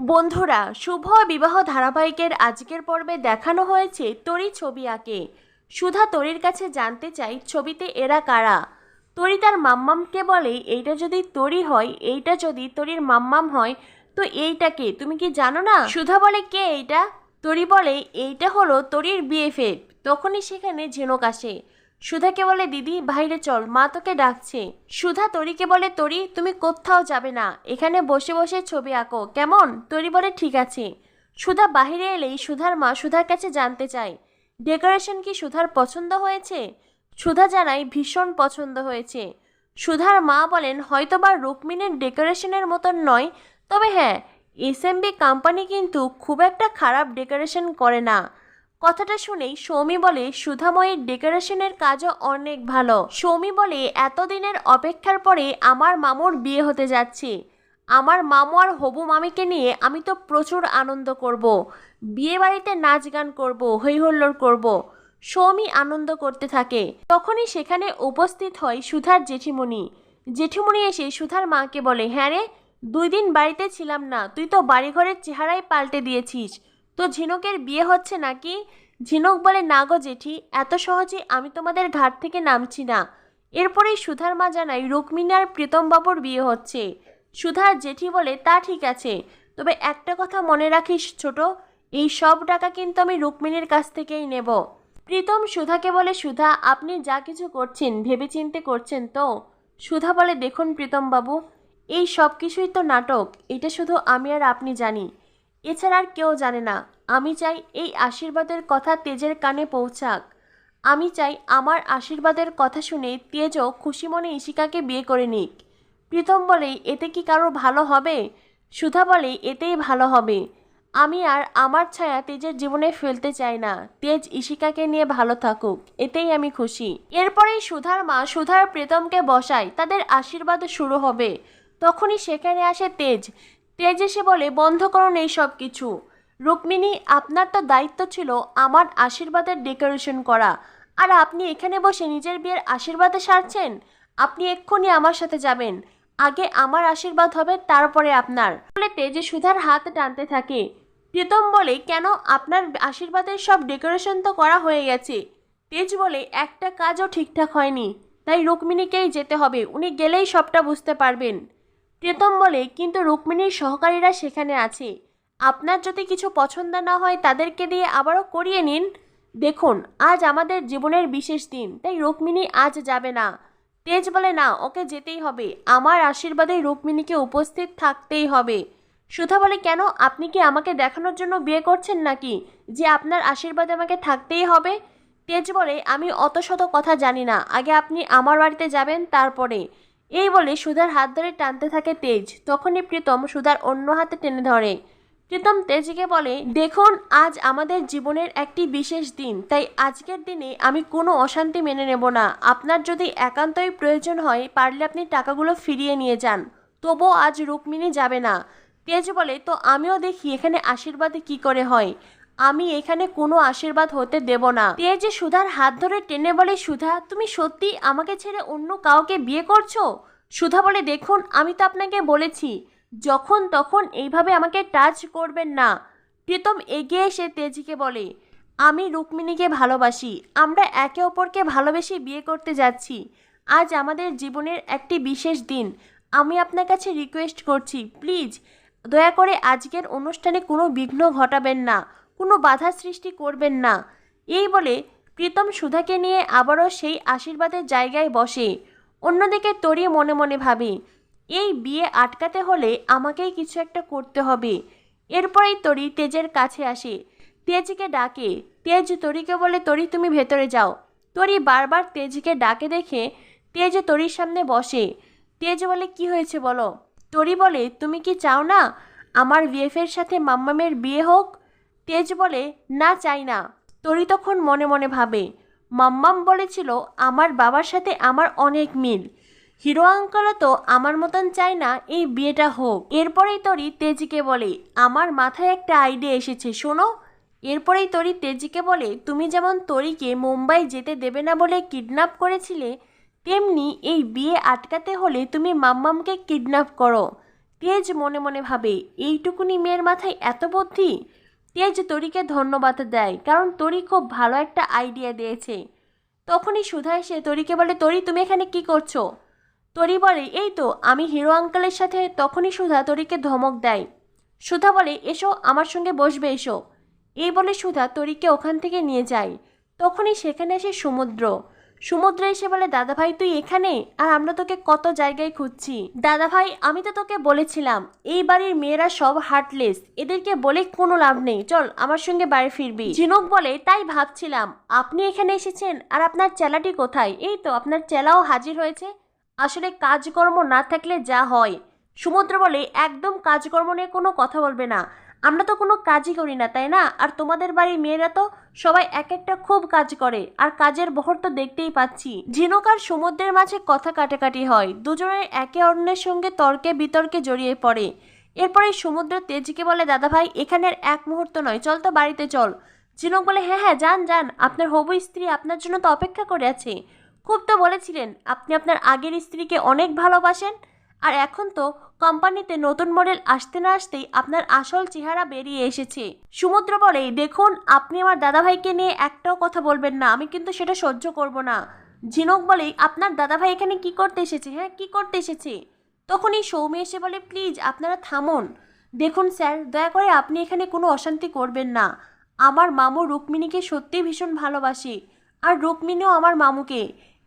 বন্ধুরা, শুভ বিবাহ ধারাবাহিকের আজকের পর্বে দেখানো হয়েছে তরি ছবি আঁকে। সুধা তরির কাছে জানতে চাই, ছবিতে এরা কারা? তরি তার মাম্মামকে বলে, এইটা যদি তরি হয়, এইটা যদি তরির মাম্মাম হয়, তো এইটাকে তুমি কি জানো না? সুধা বলে, কে এইটা? তরি বলে, এইটা হলো তরির বিএফএফ তখনই সেখানে ঝিনুক আসে। সুধাকে বলে, দিদি, বাইরে চল, মা তোকে ডাকছে। সুধা, তরিকে বলে, তরি, তুমি কোথাও যাবে না, এখানে বসে বসে ছবি আঁকো, কেমন? তরি বলে, ঠিক আছে। সুধা বাহিরে এলেই সুধার মা সুধার কাছে জানতে চায়, ডেকোরেশন কি সুধার পছন্দ হয়েছে? সুধা জানায়, ভীষণ পছন্দ হয়েছে। সুধার মা বলেন, হয়তোবা রুক্মিণীর ডেকোরেশনের মতন নয়, তবে হ্যাঁ এসএমবি কোম্পানি কিন্তু খুব একটা খারাপ ডেকোরেশন করে না। কথাটা শুনেই সৌমি বলে, সুধাময়ের ডেকোরেশনের কাজও অনেক ভালো। সৌমি বলে, এতদিনের অপেক্ষার পরে আমার মামুর বিয়ে হতে যাচ্ছে। আমার মামু আর হবু মামিকে নিয়ে আমি তো প্রচুর আনন্দ করব। বিয়ে বাড়িতে নাচ গান করব হই হল্লোড় করব। সৌমি আনন্দ করতে থাকে। তখনই সেখানে উপস্থিত হয় সুধার জেঠিমণি। জেঠিমণি এসে সুধার মাকে বলে হ্যাঁ রে, দুই দিন বাড়িতে ছিলাম না। তুই তো বাড়িঘরের চেহারাই পাল্টে দিয়েছিস। তো ঝিনুকের বিয়ে হচ্ছে নাকি? ঝিনুক বলে, না গো জেঠি, এত সহজে আমি তোমাদের ঘাট থেকে নামছি না। এরপরেই সুধার মা জানাই রুক্মিণী আর প্রীতমবাবুর বিয়ে হচ্ছে। সুধার জেঠি বলে, তা ঠিক আছে, তবে একটা কথা মনে রাখিস ছোট, এই সব টাকা কিন্তু আমি রুক্মিণীর কাছ থেকেই নেব। প্রীতম সুধাকে বলে, সুধা, আপনি যা কিছু করছেন, ভেবেচিন্তে করছেন তো? সুধা বলে, দেখুন প্রীতমবাবু এই সব কিছুই তো নাটক, এটা শুধু আমি আর আপনি জানি। এছাড়া আর কেউ জানে না। আমি চাই এই আশীর্বাদের কথা তেজের কানে পৌঁছাক। আমি চাই আমার আশীর্বাদের কথা শুনে তেজও খুশি মনে ইশিকাকে বিয়ে করে নিক। প্রীতম বলে, এতে কি কারও ভালো হবে? সুধা বলে, এতেই ভালো হবে। আমি আর আমার ছায়া তেজের জীবনে ফেলতে চাই না। তেজ ইশিকাকে নিয়ে ভালো থাকুক। এতেই আমি খুশি। এরপরেই সুধার মা সুধার প্রীতমকে বসায়। তাদের আশীর্বাদ শুরু হবে। তখনই সেখানে আসে তেজ। তেজ এসে বলে, বন্ধ করুন এই সব কিছু। রুক্মিণী, আপনার তো দায়িত্ব ছিল আমার আশীর্বাদের ডেকোরেশন করা। আর আপনি এখানে বসে নিজের বিয়ের আশীর্বাদে সারছেন? আপনি এক্ষুনি আমার সাথে যাবেন। আগে আমার আশীর্বাদ হবে, তারপরে আপনার। বলে তেজে সুধার হাত টানতে থাকে। প্রীতম বলে, কেন? আপনার আশীর্বাদের সব ডেকোরেশন তো করা হয়ে গেছে। তেজ বলে, একটা কাজও ঠিকঠাক হয়নি। তাই রুক্মিণীকেই যেতে হবে, উনি গেলেই সবটা বুঝতে পারবেন। প্রীতম বলে, কিন্তু রুক্মিণীর সহকারীরা সেখানে আছে। আপনার যদি কিছু পছন্দ না হয়, তাদেরকে দিয়ে আবারও করিয়ে নিন। দেখুন, আজ আমাদের জীবনের বিশেষ দিন, তাই রুক্মিণী আজ যাবে না তেজ বলে, না, ওকে যেতেই হবে। আমার আশীর্বাদে রুক্মিণীকে উপস্থিত থাকতেই হবে সুধা বলে, কেন? আপনি কি আমাকে দেখানোর জন্য বিয়ে করছেন নাকি? যে আপনার আশীর্বাদে আমাকে থাকতেই হবে তেজ বলে, আমি অত শত কথা জানি না। আগে আপনি আমার বাড়িতে যাবেন, তারপরে। এই বলে সুধার হাত ধরে টানতে থাকে তেজ। তখনই প্রীতম সুধার অন্য হাতে টেনে ধরে। প্রীতম তেজকে বলে, দেখুন, আজ আমাদের জীবনের একটি বিশেষ দিন, তাই আজকের দিনে আমি কোনো অশান্তি মেনে নেব না। আপনার যদি একান্তই প্রয়োজন হয়, পারলে আপনি টাকাগুলো ফিরিয়ে নিয়ে যান। তবুও আজ রুক্মিণী যাবে না। তেজ বলে, তো আমিও দেখি এখানে আশীর্বাদে কি করে হয়? আমি এখানে কোনো আশীর্বাদ হতে দেব না। তেজ সুধার হাত ধরে টেনে বলে, সুধা, তুমি সত্যি আমাকে ছেড়ে অন্য কাউকে বিয়ে করছ? সুধা বলে, দেখুন, আমি তো আপনাকে বলেছি, যখন তখন এইভাবে আমাকে টাচ করবেন না। প্রীতম এগিয়ে এসে তেজিকে বলে, আমি রুক্মিণীকে ভালোবাসি, আমরা একে অপরকে ভালোবেসে বিয়ে করতে যাচ্ছি। আজ আমাদের জীবনের একটি বিশেষ দিন। আমি আপনার কাছে রিকোয়েস্ট করছি প্লিজ দয়া করে আজকের অনুষ্ঠানে কোনো বিঘ্ন ঘটাবেন না। কোনো বাধা সৃষ্টি করবেন না। এই বলে প্রীতম সুধাকে নিয়ে আবারও সেই আশীর্বাদের জায়গায় বসে। অন্যদিকে তরি মনে মনে ভাবে, এই বিয়ে আটকাতে হলে আমাকেই কিছু একটা করতে হবে। এরপরেই তরি তেজের কাছে আসে। তেজকে ডাকে, তেজ, তরিকে বলে, তরি, তুমি ভেতরে যাও। তরি বারবার তেজকে ডাকে দেখে তেজ তরির সামনে বসে। তেজ বলে, কি হয়েছে বলো? তরি বলে, তুমি কি চাও না? আমার বিএফের সাথে মাম্মামের বিয়ে হোক তেজ বলে, না, চাই না। তরি তখন মনে মনে ভাবে, মাম্মাম বলেছিল আমার বাবার সাথে আমার অনেক মিল। হিরো আঙ্কলও তো আমার মতন চায় না, এই বিয়েটা হোক। এরপরেই তরি তেজিকে বলে, আমার মাথায় একটা আইডিয়া এসেছে, শোনো। এরপরেই তরি তেজিকে বলে, তুমি যেমন তরিকে মুম্বাই যেতে দেবে না বলে কিডন্যাপ করেছিলে, তেমনি এই বিয়ে আটকাতে হলে তুমি মাম্মামকে কিডন্যাপ করো। তেজ মনে মনে ভাবে, এইটুকুনি মেয়ের মাথায় এত বুদ্ধি? তেজ তরিকে ধন্যবাদ দেয়, কারণ তরি খুব ভালো একটা আইডিয়া দিয়েছে। তখনই সুধা এসে তরিকে বলে, তরি, তুমি এখানে কি করছ? তরি বলে, এই তো, আমি হিরো আঙ্কেলের সাথে তখনই সুধা তরিকে ধমক দেয়। সুধা বলে, এসো, আমার সঙ্গে বসবে, এসো। এই বলে সুধা তরিকে ওখান থেকে নিয়ে যায়। তখনই সেখানে এসে সমুদ্র। সমুদ্র এসে বলে দাদা ভাই তুই এখানে? আর আমরা তোকে কত জায়গায় খুঁজছি? দাদা ভাই আমি তো তোকে বলেছিলাম, এই বাড়ির মেয়েরা সব হার্টলেস এদেরকে বলে কোনো লাভ নেই। চল, আমার সঙ্গে বাড়ি ফিরবি। ঝিনুক বলে, তাই ভাবছিলাম, আপনি এখানে এসেছেন আর আপনার চেলাটি কোথায়? এই তো, আপনার চেলাও হাজির হয়েছে। আসলে কাজকর্ম না থাকলে যা হয়। সমুদ্র বলে, একদম কাজকর্ম নিয়ে কোনো কথা বলবে না। আমরা তো কোনো কাজই করি না, তাই না? আর তোমাদের বাড়ির মেয়েরা তো সবাই এক একটা খুব কাজ করে, আর কাজের বহর তো দেখতেই পাচ্ছি। ঝিনুক আর সমুদ্রের মাঝে কথা কাটাকাটি হয়, দুজনের একে অন্যের সঙ্গে তর্কে বিতর্কে জড়িয়ে পড়ে। এরপরে সমুদ্র তেজকে বলে, দাদা ভাই, এখানের এক মুহূর্ত নয়, চল তো বাড়িতে চল। ঝিনুক বলে হ্যাঁ হ্যাঁ যান যান, আপনার হবু স্ত্রী আপনার জন্য তো অপেক্ষা করে আছে। খুব তো বলেছিলেন, আপনি আপনার আগের স্ত্রীকে অনেক ভালোবাসেন আর এখন তো কোম্পানিতে নতুন মডেল আসতে না আসতেই আপনার আসল চেহারা বেরিয়ে এসেছে। সমুদ্র বলে, দেখুন, আপনি আমার দাদাভাইকে নিয়ে একটাও কথা বলবেন না, আমি কিন্তু সেটা সহ্য করব না। ঝিনুক বলে, আপনার দাদাভাই এখানে কি করতে এসেছে হ্যাঁ? কি করতে এসেছে? তখনই সৌমি এসে বলে, প্লিজ, আপনারা থামুন। দেখুন স্যার, দয়া করে আপনি এখানে কোনো অশান্তি করবেন না। আমার মামু রুক্মিণীকে সত্যিই ভীষণ ভালোবাসে। আর রুক্মিণীও আমার মামুকে।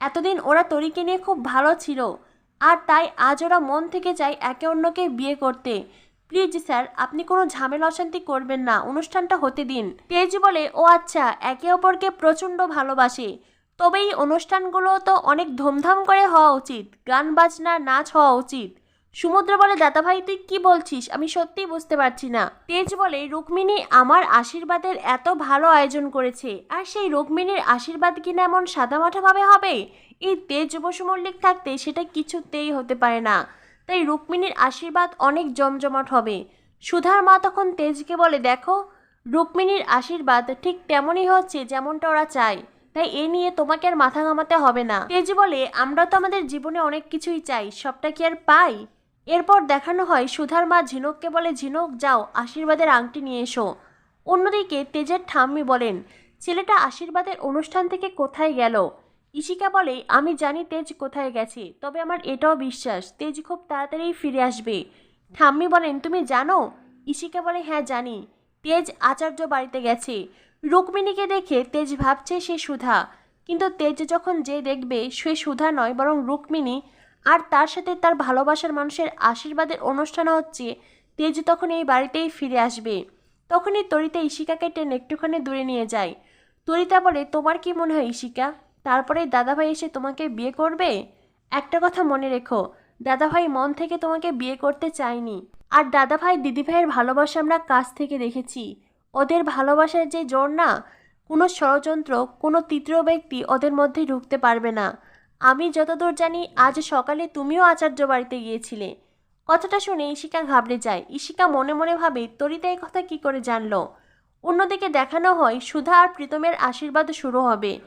এতদিন ওরা তরিকে নিয়ে খুব ভালো ছিল। আর তাই আজ ওরা মন থেকে চায় একে অন্যকে বিয়ে করতে। প্লিজ স্যার, আপনি কোনো ঝামেলা অশান্তি করবেন না, অনুষ্ঠানটা হতে দিন। তেজ বলে, ও আচ্ছা একে অপরকে প্রচণ্ড ভালোবাসে। তবে এই অনুষ্ঠানগুলো তো অনেক ধুমধাম করে হওয়া উচিত, গান বাজনা, নাচ হওয়া উচিত। সমুদ্র বলে, দাদা ভাই, তুই কি বলছিস? আমি সত্যিই বুঝতে পারছি না। তেজ বলে, রুক্মিণী আমার আশীর্বাদের এত ভালো আয়োজন করেছে, আর সেই রুক্মিণীর আশীর্বাদ কিনা এমন সাদামাঠাভাবে হবে? এই তেজ বসু মল্লিক থাকতে সেটা কিছুতেই হতে পারে না। তাই রুক্মিণীর আশীর্বাদ অনেক জমজমাট হবে। সুধার মা তখন তেজকে বলে, দেখো, রুক্মিণীর আশীর্বাদ ঠিক তেমনই হচ্ছে যেমনটা ওরা চায়। তাই এ নিয়ে তোমাকে আর মাথা ঘামাতে হবে না। তেজ বলে, আমরা তো আমাদের জীবনে অনেক কিছুই চাই, সবটা কি আর পাই? এরপর দেখানো হয় সুধার মা ঝিনুককে বলে, ঝিনুক, যাও, আশীর্বাদের আংটি নিয়ে এসো। অন্যদিকে তেজের ঠাম্মি বলেন, ছেলেটা আশীর্বাদের অনুষ্ঠান থেকে কোথায় গেল? ইশিকা বলে, আমি জানি তেজ কোথায় গেছে, তবে আমার এটাও বিশ্বাস, তেজ খুব তাড়াতাড়ি ফিরে আসবে। ঠাম্মি বলেন, তুমি জানো? ইশিকা বলে হ্যাঁ জানি, তেজ আচার্য বাড়িতে গেছে। রুক্মিণীকে দেখে তেজ ভাবছে সে সুধা, কিন্তু তেজ যখন যে দেখবে সে সুধা নয়, বরং রুক্মিণী আর তার সাথে তার ভালোবাসার মানুষের আশীর্বাদের অনুষ্ঠান হচ্ছে, তেজ তখন এই বাড়িতেই ফিরে আসবে। তখনই তরিতা ইশিকাকে টেনে একটুখানি দূরে নিয়ে যায়। তরিতা বলে, তোমার কি মনে হয় ইশিকা তারপরে দাদাভাই এসে তোমাকে বিয়ে করবে? একটা কথা মনে রেখো, দাদাভাই মন থেকে তোমাকে বিয়ে করতে চায়নি। আর দাদাভাই দিদিভাইয়ের ভালোবাসা আমরা কাছ থেকে দেখেছি। ওদের ভালোবাসার যে জোর না, কোনো ষড়যন্ত্র, কোনো তৃতীয় ব্যক্তি ওদের মধ্যে ঢুকতে পারবে না। আমি যতদূর জানি, আজ সকালে তুমিও আচার্য বাড়িতে গিয়েছিলে। কথাটা শুনে ঈশিকা ঘাবড়ে যায়। ঈশিকা মনে মনে ভাবে, তরিতা এই কথা কি করে জানল? অন্যদিকে দেখানো হয়, সুধা আর প্রীতমের আশীর্বাদ শুরু হবে।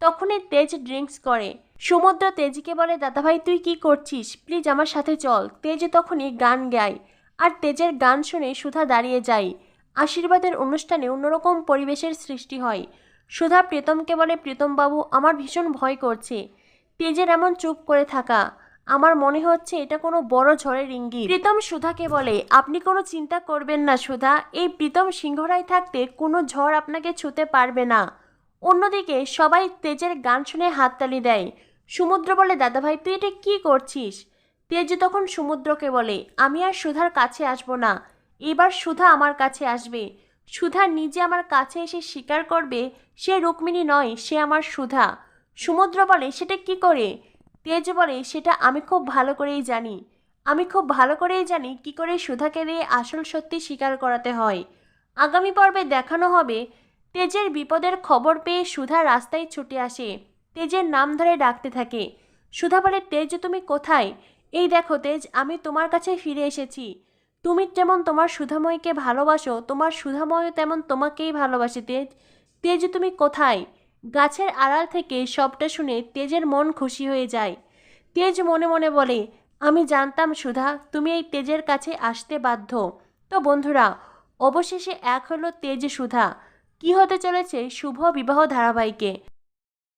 তখনই তেজ ড্রিঙ্কস করে। সমুদ্র তেজকে বলে, দাদাভাই, তুই কি করছিস? প্লিজ আমার সাথে চল। তেজ তখনই গান গায়। আর তেজের গান শুনে সুধা দাঁড়িয়ে যায়। আশীর্বাদের অনুষ্ঠানে অন্যরকম পরিবেশের সৃষ্টি হয়। সুধা প্রীতমকে বলে, প্রীতমবাবু, আমার ভীষণ ভয় করছে। তেজের এমন চুপ করে থাকা। আমার মনে হচ্ছে এটা কোনো বড় ঝড়ের ইঙ্গিত। প্রীতম সুধাকে বলে, আপনি কোনো চিন্তা করবেন না সুধা, এই প্রীতম সিংহরায় থাকতে কোনো ঝড় আপনাকে ছুতে পারবে না। অন্যদিকে সবাই তেজের গান শুনে হাততালি দেয়। সমুদ্র বলে, দাদাভাই, তুই এটা কি করছিস? তেজ তখন সমুদ্রকে বলে, আমি আর সুধার কাছে আসব না। এবার সুধা আমার কাছে আসবে। সুধা নিজে আমার কাছে এসে স্বীকার করবে, সে রুক্মিণী নয়, সে আমার সুধা। সমুদ্র বলে, সেটা কি করে? তেজ বলে, সেটা আমি খুব ভালো করেই জানি। আমি খুব ভালো করেই জানি কি করে সুধাকে দিয়ে আসল সত্যি স্বীকার করাতে হয়। আগামী পর্বে দেখানো হবে। তেজের বিপদের খবর পেয়ে সুধা রাস্তায় ছুটে আসে। তেজের নাম ধরে ডাকতে থাকে। সুধা বলে, তেজ, তুমি কোথায়? এই দেখো তেজ, আমি তোমার কাছে ফিরে এসেছি। তুমি যেমন তোমার সুধাময়কে ভালোবাসো, তোমার সুধাময় তেমন তোমাকেই ভালোবাসে তেজ। তেজ, তুমি কোথায়? গাছের আড়াল থেকে সবটা শুনে তেজের মন খুশি হয়ে যায়। তেজ মনে মনে বলে, আমি জানতাম সুধা, তুমি এই তেজের কাছে আসতে বাধ্য। তো বন্ধুরা, অবশেষে এক হলো তেজ সুধা। কি হতে চলেছে শুভ বিবাহ ধারাবাহিকে?